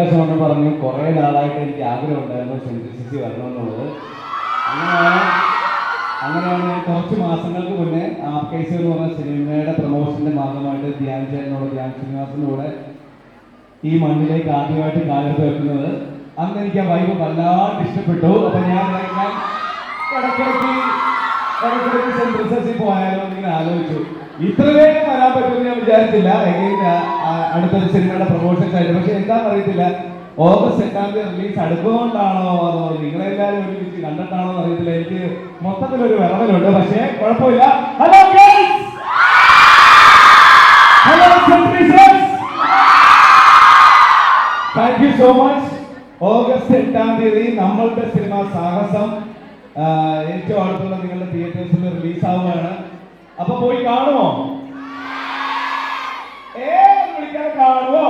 പ്രാവശ്യം വന്ന് പറഞ്ഞു കുറേ നാളായിട്ട് എനിക്ക് ആഗ്രഹം ഉണ്ടായിരുന്നു സെൻട്രിസിറ്റി വരണമെന്നുള്ളത്. അങ്ങനെയാണ് അങ്ങനെയാണ് ഞാൻ കുറച്ച് മാസങ്ങൾക്ക് മുന്നേ ആർക്കൈസ് എന്ന് പറഞ്ഞ സിനിമയുടെ പ്രൊമോഷന്റെ ഭാഗമായിട്ട് ധ്യാൻ ചേട്ടനോട് ധ്യാൻ ശ്രീനിവാസിനോട് ഈ മണ്ണിലേക്ക് ആദ്യമായിട്ട് കാലെടുത്ത് വെക്കുന്നത്. അന്ന് എനിക്ക് ആ വൈബ് വല്ലാണ്ട് ഇഷ്ടപ്പെട്ടു. അപ്പൊ ഞാൻ ഇടയ്ക്കിടയ്ക്ക് ഇടയ്ക്കിടയ്ക്ക് റിസർച്ചിൽ പോയാലോ എന്ന് ആലോചിച്ചു. ഇത്ര വേഗം വരാൻ പറ്റുമെന്ന് ഞാൻ വിചാരിച്ചില്ല. അടുത്തൊരു സിനിമയുടെ പ്രൊമോഷൻസ് ആയിട്ട്. പക്ഷെ എന്താണെന്ന് അറിയത്തില്ല. ഓഗസ്റ്റ് എട്ടാം തീയതി റിലീസ് അടുക്കുകൊണ്ടാണോ അതോ നിങ്ങളെല്ലാവരും ഒരുമിച്ച് കണ്ടിട്ടാണോ എന്ന് അറിയത്തില്ല. എനിക്ക് മൊത്തത്തിൽ ഒരു വിറവലുണ്ട്. പക്ഷേ കുഴപ്പമില്ല. Hello thank you so much August എട്ടാം തീയതി നമ്മളുടെ സിനിമ സാഹസം ഏറ്റവും അടുത്തുള്ള നിങ്ങളുടെ തിയേറ്റേഴ്സിൽ റിലീസ് ആവുകയാണ്. അപ്പൊ പോയി കാണുമോ? ഏത് വിളിക്കാൻ കാണുമോ?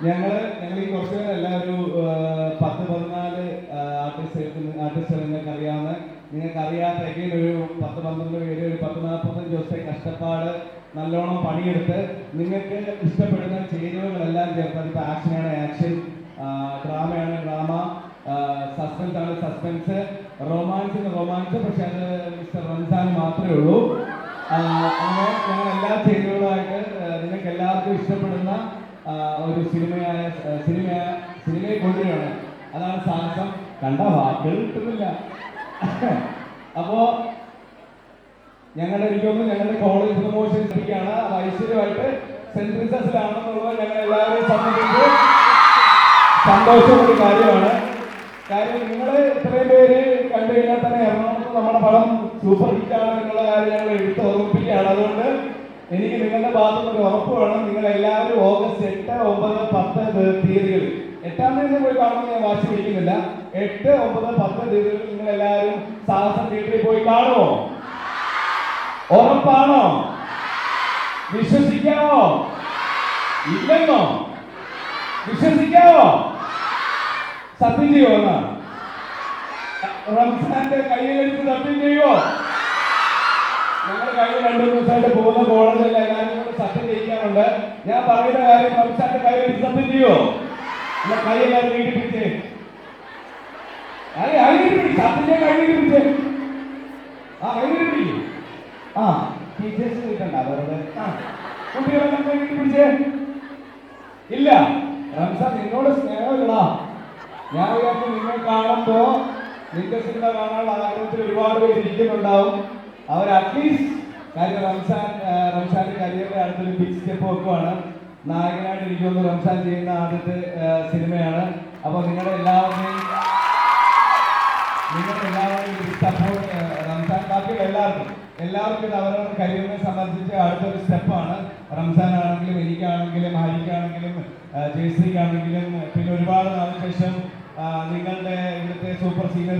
ഞങ്ങൾ ഞങ്ങൾ ഈ കുറച്ച് ഒരു പത്ത് പതിനാല് ആർട്ടിസ്റ്റ് നിങ്ങൾക്ക് അറിയാവുന്ന നിങ്ങൾക്ക് അറിയാത്ത എങ്കിലും ഒരു പത്ത് പന്ത്രണ്ട് പേര് ഒരു പത്ത് നാൽപ്പത്തഞ്ച് ദിവസത്തെ കഷ്ടപ്പാട് നല്ലോണം പണിയെടുത്ത് നിങ്ങൾക്ക് ഇഷ്ടപ്പെടുന്ന ചേരുവകളെല്ലാം ചേർത്ത് അതിപ്പോൾ ആക്ഷനാണ് ആക്ഷൻ ഡ്രാമയാണ് ഡ്രാമ സസ്പെൻസ് ആണ് സസ്പെൻസ് റൊമാൻസിന് റൊമാൻസ് പക്ഷെ അത് മിസ്റ്റർ റംസാൻ മാത്രമേ ഉള്ളൂ. അങ്ങനെ ഞങ്ങൾ എല്ലാ ചേരുവകളായിട്ട് ആ, നിങ്ങൾക്ക് എല്ലാവർക്കും ഇഷ്ടപ്പെടുന്ന ഒരു സിനിമയായ സിനിമ സിനിമയെ കൊണ്ടുവരികയാണ്. അതാണ് സാഹസം. കണ്ട വാക്കുകൾ കിട്ടുന്നില്ല. അപ്പോ ഞങ്ങളുടെ എനിക്കൊന്നും ഞങ്ങളുടെ കോളേജ് പ്രൊമോഷൻ ഇരിക്കുകയാണ്. അത് ഐശ്വര്യമായിട്ട് സെന്റ് റിസസിലാണെന്നുള്ളത് ഞങ്ങൾ എല്ലാവരെയും സംബന്ധിച്ച് സന്തോഷമുള്ള കാര്യമാണ്. കാര്യം നിങ്ങൾ ഇത്രയും പേര് കണ്ടു കഴിഞ്ഞാൽ തന്നെ എറണാകുളത്ത് നമ്മുടെ പടം സൂപ്പർ ഹിറ്റാണ് എന്നുള്ള കാര്യം ഞങ്ങൾ എടുത്ത് ഓർമ്മിപ്പിക്കുകയാണ്. അതുകൊണ്ട് എനിക്ക് നിങ്ങളുടെ ഭാഗത്ത് ഒരു ഉറപ്പ് വേണം. നിങ്ങൾ എല്ലാവരും ഓഗസ്റ്റ് എട്ട് ഒമ്പത് പത്ത് തീയതികളിൽ എട്ടാം തീയതി പോയി കാണുമെന്ന് ഞാൻ വാശി പിടിക്കുന്നില്ല. എട്ട് ഒമ്പത് പത്ത് തീയതികളിൽ നിങ്ങൾ എല്ലാവരും സാഹസം തിയേറ്ററിൽ പോയി കാണുമോ? ഉറപ്പാണോ? വിശ്വസിക്കാമോ? ഇല്ലെന്നോ? വിശ്വസിക്കാമോ? സത്യം ചെയ്യുമോ എന്നാ റംസാന്റെ കയ്യിലെടുത്ത് സത്യം ചെയ്യുമോ ഞങ്ങളുടെ കയ്യിൽ രണ്ടു ദിവസമായിട്ട് പോകുന്ന കോളേജല്ല എല്ലാവരും കൂടെ സത്യം ചെയ്യിക്കാറുണ്ട് ഞാൻ പറയുന്ന കാര്യം റംസാന്റെ കയ്യിലെടുത്ത് സത്യം ചെയ്യുമോ എന്നാ കയ്യെല്ലാം വീട്ടിൽ പിടിച്ചേ. അതെ അതിന് പിടി സത്യം ചെയ്യാൻ കൈ പിടിച്ചേ ആ കൈ നീട്ടി പിടിക്കും. ആ ടീച്ചേഴ്സ് കിട്ടണ്ട അവരുടെ. ആ കുട്ടികളെല്ലാം കൈ നീട്ടി പിടിച്ചേ. ഇല്ല റംസാൻ നിന്നോട് സ്നേഹമില്ലടാ. ഞാൻ വിചാരിച്ചു നിങ്ങൾ കാണുമ്പോ നിന്റെ സിനിമ കാണാനുള്ള ആഗ്രഹത്തിൽ ഒരുപാട് പേര് ഇരിക്കുന്നുണ്ടാവും. അവർ അറ്റ്ലീസ്റ്റ് റംസാൻ റംസാന്റെ കരിയറിന്റെ അടുത്തൊരു ബിഗ് സ്റ്റെപ്പ് വെക്കുവാണ്. നായകനായിട്ട് എനിക്ക് തോന്നുന്നു റംസാൻ ചെയ്യുന്ന ആദ്യത്തെ സിനിമയാണ്. അപ്പൊ നിങ്ങളുടെ എല്ലാവരുടെയും നിങ്ങളുടെ എല്ലാവരുടെയും സപ്പോർട്ട് റംസാൻ. ബാക്കിയുള്ള എല്ലാവർക്കും എല്ലാവർക്കും ഇത് അവരവരുടെ കരിയറിനെ സംബന്ധിച്ച് അടുത്തൊരു സ്റ്റെപ്പാണ് റംസാൻ ആണെങ്കിലും എനിക്കാണെങ്കിലും ഹരിക്കാണെങ്കിലും ജയശ്രീക്കാണെങ്കിലും പിന്നെ ഒരുപാട് നാളിന് ശേഷം നിങ്ങളുടെ ഇവിടുത്തെ സൂപ്പർ സീനിയർ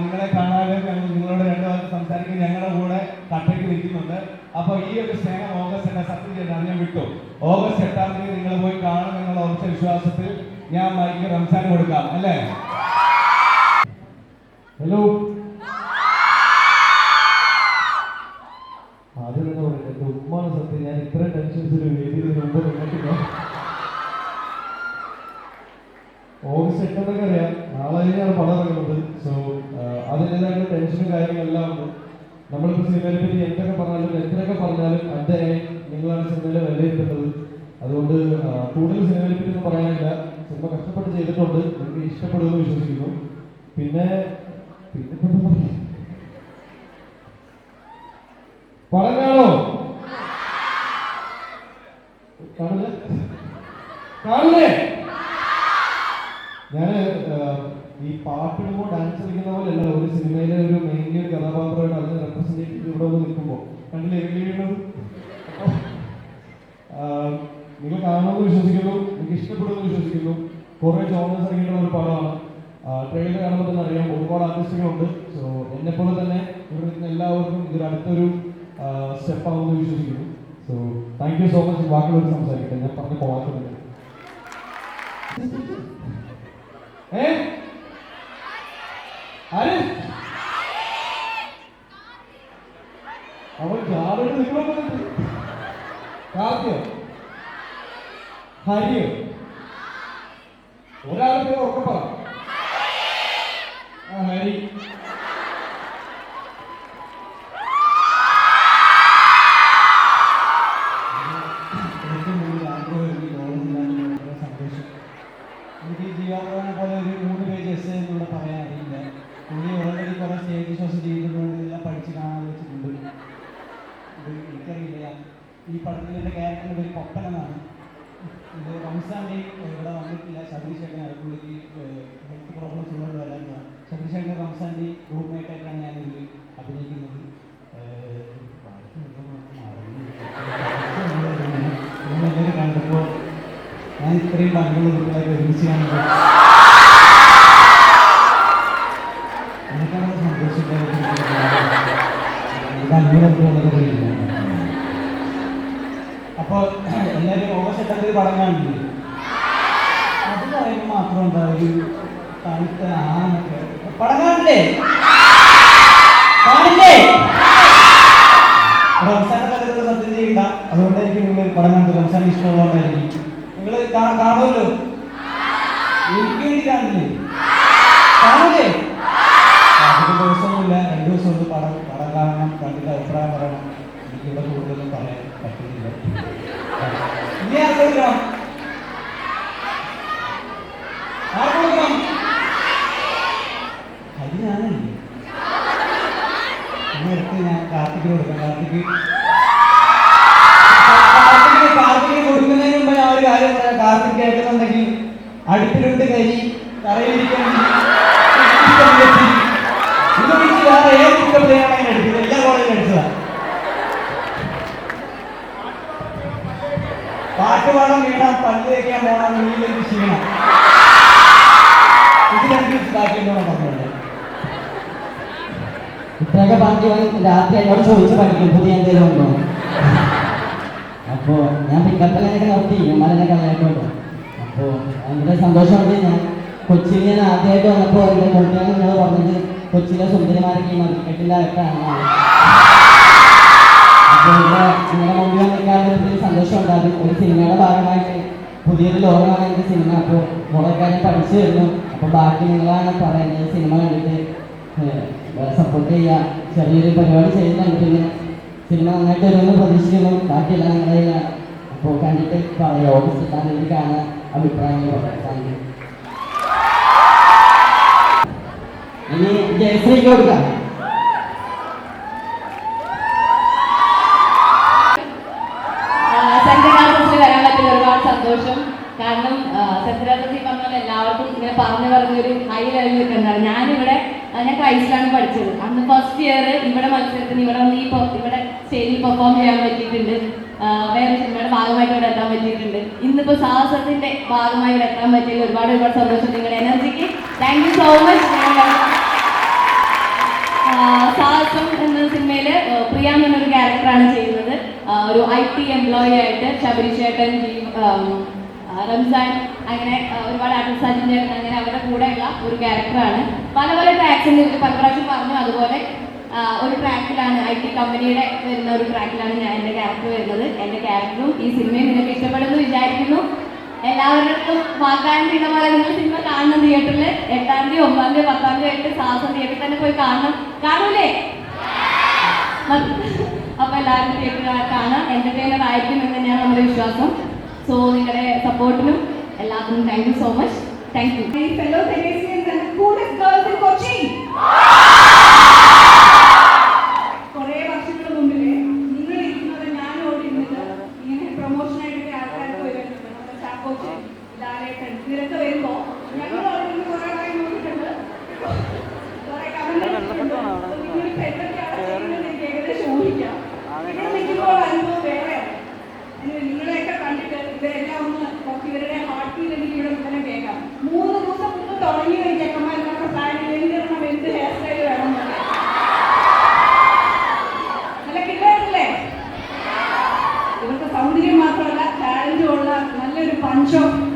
നിങ്ങളെ കാണാതെ ഞങ്ങൾ നിങ്ങളോട് രണ്ടു വാക്ക് സംസാരിക്കാൻ ഞങ്ങളുടെ കൂടെ കട്ടയ്ക്ക് നിൽക്കുന്നുണ്ട്. അപ്പോൾ ഈ ഒരു സ്നേഹം ഓഗസ്റ്റ് എന്നെ സത്യം ചെയ്താണ് ഞാൻ വിട്ടു. ഓഗസ്റ്റ് എട്ടാം തീയതി നിങ്ങൾ പോയി കാണും എന്നുള്ള ഉറച്ച വിശ്വാസത്തിൽ ഞാൻ മൈക്ക് റംസാൻ കൊടുക്കാം. അല്ലേ? ഹലോ എട്ടെന്നൊക്കെ അറിയാം. നാളെ കഴിഞ്ഞാണ് പടം ഇറങ്ങുന്നത്. സോ അതിന്റെതായ ടെൻഷനും കാര്യങ്ങളെല്ലാം ഉണ്ട്. നമ്മളിപ്പോൾ സിനിമയെ പറ്റി എന്തൊക്കെ പറഞ്ഞാലും എത്രയൊക്കെ പറഞ്ഞാലും അതെ നിങ്ങളാണ് സിനിമയിലെ വിലയിരുത്തുന്നത് അതുകൊണ്ട് കൂടുതൽ സിനിമയെ പറ്റി ഒന്നും പറയാനില്ല. സിനിമ കഷ്ടപ്പെട്ട് ചെയ്തിട്ടുണ്ട്. നിങ്ങൾക്ക് ഇഷ്ടപ്പെടുമെന്ന് വിശ്വസിക്കുന്നു. പിന്നെ പിന്നെ കാണോ? കാണില്ല കാണില്ലേ ഞാൻ ഈ പാട്ടിടുമ്പോൾ ഡാൻസ് കളിക്കുന്ന പോലെ അല്ല ഒരു സിനിമയിലെ ഒരു മെയിൻ ഒരു കഥാപാത്രമായിട്ട് അതിന് റെപ്രസെന്റേറ്റീവ് ഇവിടെ വന്ന് നിൽക്കുമ്പോൾ കണ്ടില്ലേ വീഴുന്നത് നിങ്ങൾ കാണുമെന്ന് വിശ്വസിക്കുന്നു നിങ്ങൾക്ക് ഇഷ്ടപ്പെടുമെന്ന് വിശ്വസിക്കുന്നു. കുറേ ജോണേഴ്സ് ഇറങ്ങിയിട്ടുള്ള ഒരു പടമാണ്. ട്രെയിലർ കാണുമ്പോൾ തന്നെ അറിയാം ഒരുപാട് ആർട്ടിസ്റ്റുകളുണ്ട് സോ എന്നെ പോലെ തന്നെ ഇവിടെ നിൽക്കുന്ന എല്ലാവർക്കും ഇതൊരു അടുത്തൊരു സ്റ്റെപ്പ് ആവുമെന്ന് വിശ്വസിക്കുന്നു. So thank you so much ബാക്കിയുള്ളവർ സംസാരിക്കട്ടെ. ഞാൻ പറഞ്ഞ പോകാത്തുണ്ട് ഏ? ആര്? അവൻ ജാടയിട്ട് നിൽക്കണോ കാർത്തിയോ ഹരിയോ ഒരാളുടെ പേര് ഉറക്കെ പറ. ആ ഹരി ഏറ്റവും കൂടുതൽ ആഗ്രഹം എനിക്ക് കോളേജിലാണ് വളരെ സന്തോഷം എനിക്ക് ജീവാപ്രധാനെ പോലെ ഒരു മൂന്ന് പേജ് എസ് എന്നുള്ള പറയാൻ അറിയില്ല പുള്ളി ഓൾറെഡി കുറേ സ്റ്റേജ് ഷോസ് ചെയ്തിട്ടുണ്ട് എല്ലാം പഠിച്ച് കാണാൻ വെച്ചിട്ടുണ്ട് ഇത് എനിക്കറിയില്ല ഈ പടത്തിൽ എന്റെ ക്യാരക്ടറിന്റെ പേര് പൊപ്പൻ എന്നാണ് ഇത് റംസാന്റെ ഇവിടെ വന്നിട്ടില്ല ശബരിശേഖരൻ പുള്ളിക്ക് ഹെൽത്ത് പ്രോബ്ലംസ് ഉള്ളത് വരാൻ ശബരിശേഖരൻ റംസാന്റെ റൂംമേറ്റ് ആയിട്ടാണ് ഞാൻ ഇതിൽ അഭിനയിക്കുന്നത് ഏഹ്, ബാക്കി ഒന്നും മറന്നു. നിങ്ങളെല്ലാവരും കണ്ടപ്പോൾ ഞാൻ കുട്ടികളൊക്കെ ഒരുമിച്ച് കാണുമ്പോൾ എനിക്കാണ് ഇത് അന്വേഷണത്തിലൊക്കെ അപ്പോൾ എല്ലാവരും ഓഗസ്റ്റ് എട്ടാം തീയതി പടം കാണില്ലേ അത് പറയുമ്പോൾ മാത്രം എന്താ ഒരു തണുത്ത ആണൊക്കെ പടങ്ങാണ്ടേ കാണില്ലേ? കഥകൾ സത്യം ചെയ്യണ്ട അതുകൊണ്ടായിരിക്കും നിങ്ങൾ പടം കണ്ടത് റംസാൻ ഇഷ്ടമുള്ളതുകൊണ്ടായിരിക്കും നിങ്ങൾ കാണുമല്ലോ എനിക്ക് വേണ്ടി കാണില്ലേ കാണില്ലേ അധികം ദിവസമൊന്നുമില്ല രണ്ട് ദിവസം കൊണ്ട് പടം പടം കാണണം കണ്ടിട്ട് അഭിപ്രായം പറയണം എനിക്കിവിടെ കൂടുതലൊന്നും പറയാൻ പറ്റുന്നില്ല ഇനി ആർക്ക് കൊടുക്കണം ആർക്ക് കൊടുക്കണം അത് ഞാനല്ലേ നേരത്തെ ഞാൻ കാർത്തിക്ക് കൊടുക്കാം കാർത്തിക്ക് കാർത്തിക്ക് കാർത്തിക്ക് കൊടുക്കുന്നതിന് മുമ്പ് ഞാൻ ഒരു കാര്യം പറയാം കേൾക്കുന്നുണ്ടെങ്കിൽ അടുപ്പിലുണ്ട് കരി വിളിച്ച് വേറെ ഏത് പല്ല് വയ്ക്കാൻ പോകണം ക്ഷീണം. ഇത് രണ്ടും പറഞ്ഞത് ഇത്രയൊക്കെ പറഞ്ഞു രാത്രി എന്നോട് ചോദിച്ചു പഠിക്കും പുതിയ എന്തെങ്കിലും ഉണ്ടോ? അപ്പോൾ ഞാൻ പിക്കപ്പ് ലൈനൊക്കെ നിർത്തി. മലനെ ആയിക്കോട്ടെ അപ്പോൾ ഭയങ്കര സന്തോഷമുണ്ട് ഞാൻ. കൊച്ചിയിൽ ഞാൻ ആദ്യമായിട്ട് വന്നപ്പോൾ എന്റെ കൂട്ടുകാരൻ നിങ്ങൾ പറഞ്ഞത് കൊച്ചിയിലെ സുന്ദരിമാരൊക്കെ ഈ മതിക്കെട്ടിന്റെ അകത്താണ്. അപ്പോൾ ഇവിടെ നിങ്ങളുടെ മുമ്പിൽ വന്നിക്കാനുള്ള ഒത്തിരി സന്തോഷം ഉണ്ടാകും ഒരു സിനിമയുടെ ഭാഗമായിട്ട് പുതിയൊരു ലോകമാണ് എന്റെ സിനിമ. അപ്പോൾ മുളക്കാരെ പഠിച്ചു വരുന്നു. അപ്പോൾ ബാക്കി നിങ്ങളാണ് പറയുന്നത്. സിനിമ കണ്ടിട്ട് സപ്പോർട്ട് ചെയ്യുക ചെറിയൊരു പരിപാടി ചെയ്യുന്നുണ്ട് പിന്നെ സിനിമ നന്നായിട്ട് വരുമെന്ന് പ്രതീക്ഷിക്കുന്നു. ബാക്കിയെല്ലാം നിങ്ങളെ അപ്പോൾ കണ്ടിട്ട് പറയാം ഓഫീസിൽ വേണ്ടി കാണാൻ അഭിപ്രായങ്ങൾ പറയാം. താങ്ക് യു ഇനി ജയശ്രീക്ക് കൊടുക്കാം. സന്തോഷം. കാരണം എല്ലാവർക്കും ഹൈ ഞാനിവിടെ ഞാൻ ക്രൈസ്റ്റിലാണ് പഠിച്ചത്. അന്ന് ഫസ്റ്റ് ഇയർ ഇവിടെ മത്സരത്തിന് ഇവിടെ വന്ന് ഈ പെർഫോം ചെയ്യാൻ പറ്റിയിട്ടുണ്ട്. വേറെ സിനിമയുടെ ഭാഗമായിട്ട് ഇവിടെ എത്താൻ പറ്റിയിട്ടുണ്ട്. ഇന്നിപ്പോൾ സാഹസത്തിന്റെ ഭാഗമായി ഇവിടെ എത്താൻ പറ്റിയതിൽ ഒരുപാട് ഒരുപാട് സന്തോഷം നിങ്ങളുടെ എനർജിക്ക്. Thank you so much Sahasam എന്ന സിനിമയിൽ പ്രിയ എന്നൊരു ക്യാരക്ടറാണ് ചെയ്യുന്നത്. ഒരു ഐ ടി എംപ്ലോയി ആയിട്ട് ശബരി ചേട്ടൻ ജീവ്, ആം, റംസാൻ അങ്ങനെ ഒരുപാട് സജിൻ അങ്ങനെ അവരുടെ കൂടെയുള്ള ഒരു ക്യാരക്ടറാണ് പല പല ടാക്സിന് പല പ്രാവശ്യം പറഞ്ഞു. അതുപോലെ ഒരു ട്രാക്കിലാണ് ഐ ടി കമ്പനിയുടെ വരുന്ന ഒരു ട്രാക്കിലാണ് ഞാൻ എന്റെ ക്യാരക്ടർ വരുന്നത്. എന്റെ ക്യാരക്ടറും ഈ സിനിമയും നിങ്ങൾക്ക് ഇഷ്ടപ്പെടുമെന്ന് വിചാരിക്കുന്നു. എല്ലാവരുടെയും വാഗ്ദാനം ചെയ്യുന്ന പോലെ നിങ്ങൾ സിനിമ കാണണം തിയേറ്ററിൽ എട്ടാം തീയതി ഒമ്പതാം തീയതി പത്താം തീയതി ആയിട്ട് സാഹസം തിയേറ്ററിൽ തന്നെ പോയി കാണണം. കാണൂലേ? അപ്പൊ എല്ലാവരും തിയേറ്ററിൽ കാണാം. എന്റർടൈനർ ആയിരിക്കും എന്ന് തന്നെയാണ് നമ്മുടെ വിശ്വാസം. സോ നിങ്ങളുടെ സപ്പോർട്ടിനും എല്ലാവർക്കും thank you so much thank you fellow 그렇죠?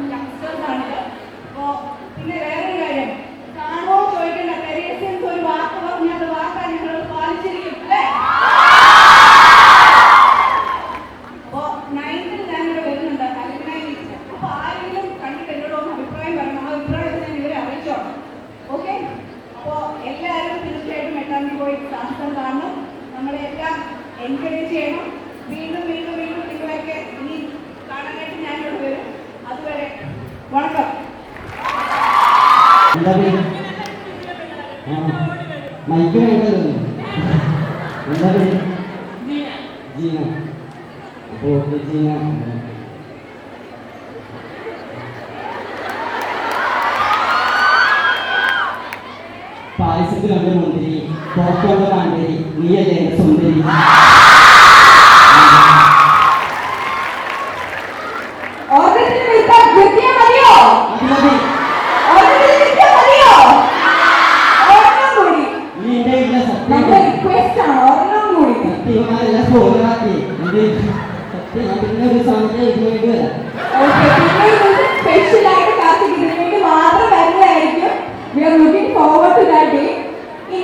എന്താ മൈക്ക് വേണ്ടല്ലോ എന്താ പേര് ജീന. അപ്പോൾ ഓക്കെ ജീന. പായസത്തിലുള്ള മുന്തിരി പുറത്തുള്ള കാന്തരി നീയല്ലേ സുന്ദരി ഓർഡറിൽ വിളിക്കാൻ കൃത്യം മതിയോ അത് മതി ഓർഡറിൽ കൃത്യം മതിയോ ഒരെണ്ണം കൂടി നീ എന്റെ വീട്ടിലെ സത്യം നമ്മുടെ റിക്വസ്റ്റ് ആണ് ഒരെണ്ണം കൂടി സത്യമാരല്ല സ്പോയിലറാക്കി എന്റെ സത്യം ഞാൻ പിന്നെ ആയിട്ട് we are forward to day ഇനി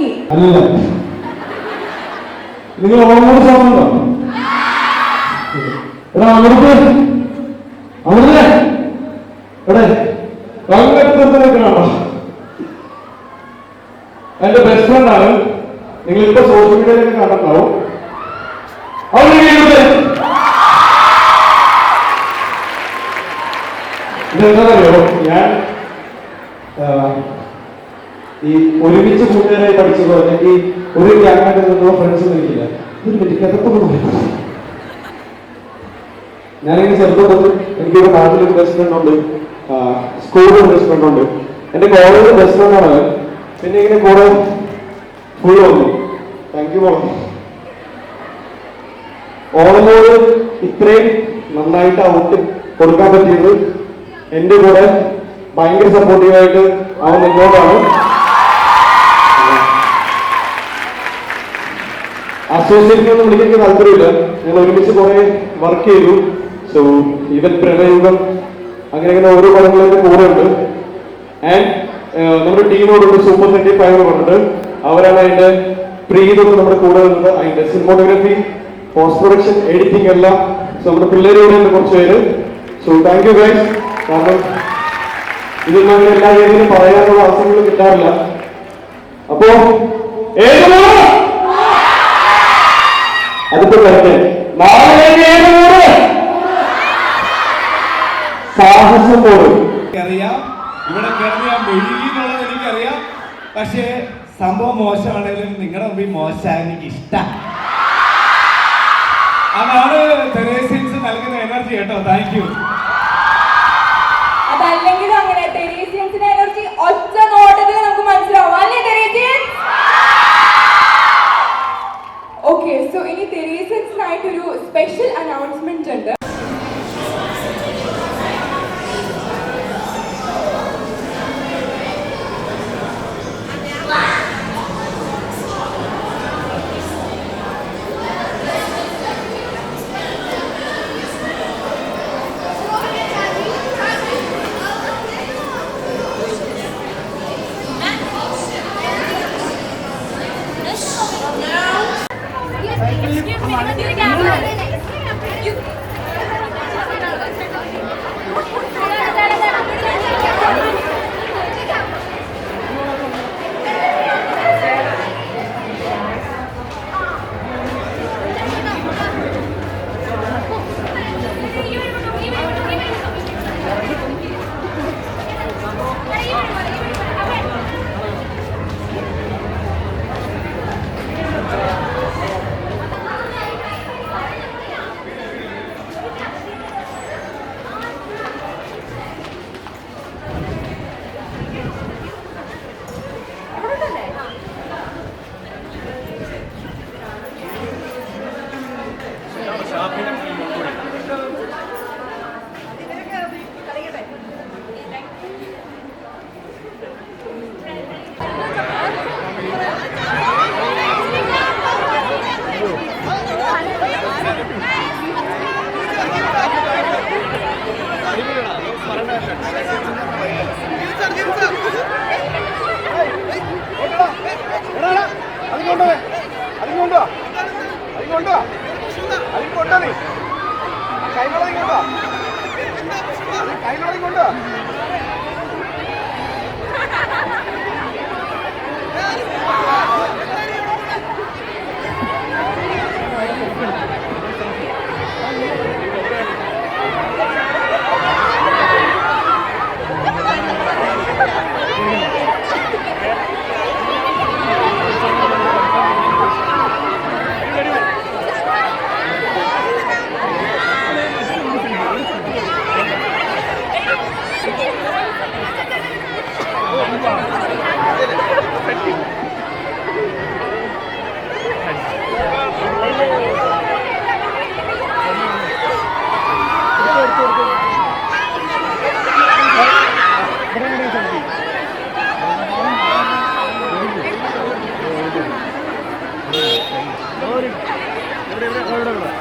നിങ്ങൾ ഓർമ്മ സാധനമുണ്ടോ? എടാ അമൃത്. അമൃത്. എവിടെ അങ്ങനത്തെ നിൽക്കണോ എന്റെ ബെസ്റ്റ് ഫ്രണ്ട് ആണ്. നിങ്ങൾ ഇപ്പൊ സോഷ്യൽ മീഡിയയിലൊക്കെ കണ്ടിട്ടുണ്ടാവും. ഇതെന്താണെന്നറിയോ ഞാൻ ഈ ഒരുമിച്ച് കൂട്ടുകാരായി പഠിച്ചതോ അല്ലെങ്കിൽ ഒരു ഗ്യാങ്ങായിട്ട് നിന്നോ ഫ്രണ്ട്സ് നിൽക്കില്ല ഒരു മിനിറ്റ് കിടത്തൊന്നും ഞാനിങ്ങനെ ചെറുപ്പം എനിക്ക് എനിക്കൊരു നാട്ടിലൊരു ബെസ്റ്റ് ഫ്രണ്ട് ഉണ്ട്. സ്കൂളിൽ ബെസ്റ്റ് ഫ്രണ്ട് ഉണ്ട്. എന്റെ കോളേജിൽ ബെസ്റ്റ് ഫ്രണ്ട് ആണ്. പിന്നെ ഇങ്ങനെ കൂടെ ഫുൾ വന്നു. താങ്ക് യു മോളെ. ഓളമോട് ഇത്രയും നന്നായിട്ട് ഔട്ട് കൊടുക്കാൻ പറ്റിയത് എന്റെ കൂടെ ഭയങ്കര സപ്പോർട്ടീവായിട്ട് അവൻ നിന്നോട്ടാണ് അസോസിയേറ്റ് ഒന്നും വിളിക്കാൻ എനിക്ക് താല്പര്യമില്ല. ഞങ്ങൾ ഒരുമിച്ച് കുറെ വർക്ക് ചെയ്തു. സോ ഇവൻ പ്രണയുഗം അങ്ങനെ അങ്ങനെ ഓരോ പടങ്ങളും കൂടെ ഉണ്ട്. ആൻഡ് നമ്മുടെ ടീമോടുണ്ട് സൂപ്പർ ട്വന്റി ഫൈവ് പറഞ്ഞിട്ട് അവരാണ് അതിന്റെ പ്രീതൊക്കെ നമ്മുടെ കൂടെ വരുന്നത് അതിന്റെ സിനിമോഗ്രഫി പോസ്റ്റ് പ്രൊഡക്ഷൻ എഡിറ്റിംഗ് എല്ലാം. സോ നമ്മുടെ പിള്ളേരോട് കുറച്ച് പേര്. സോ താങ്ക് യു ഗൈസ് കാരണം അങ്ങനെ എല്ലാ രീതിയിലും പറയാനുള്ള അവസരങ്ങൾ കിട്ടാറില്ല. അപ്പോ മോൾ? സാഹസം ഇവിടെ കിടന്ന് എനിക്കറിയാം. പക്ഷേ സംഭവം മോശമാണെങ്കിലും നിങ്ങളുടെ മുമ്പിൽ മോശമായ എനിക്ക് ഇഷ്ടം. അതാണ് നൽകുന്ന എനർജി കേട്ടോ. Thank you. അങ്ങനെ കുറിച്ച് ഒറ്റ നോട്ടത്തിൽ നമുക്ക് മനസ്സിലാവും. അല്ലേ തെരേസിയൻസ് ഓക്കെ സോ ഇനി തെരേസിയൻസിനായിട്ട് ഒരു സ്പെഷ്യൽ അനൗൺസ്മെന്റ് ഉണ്ട്. ഇവിടെ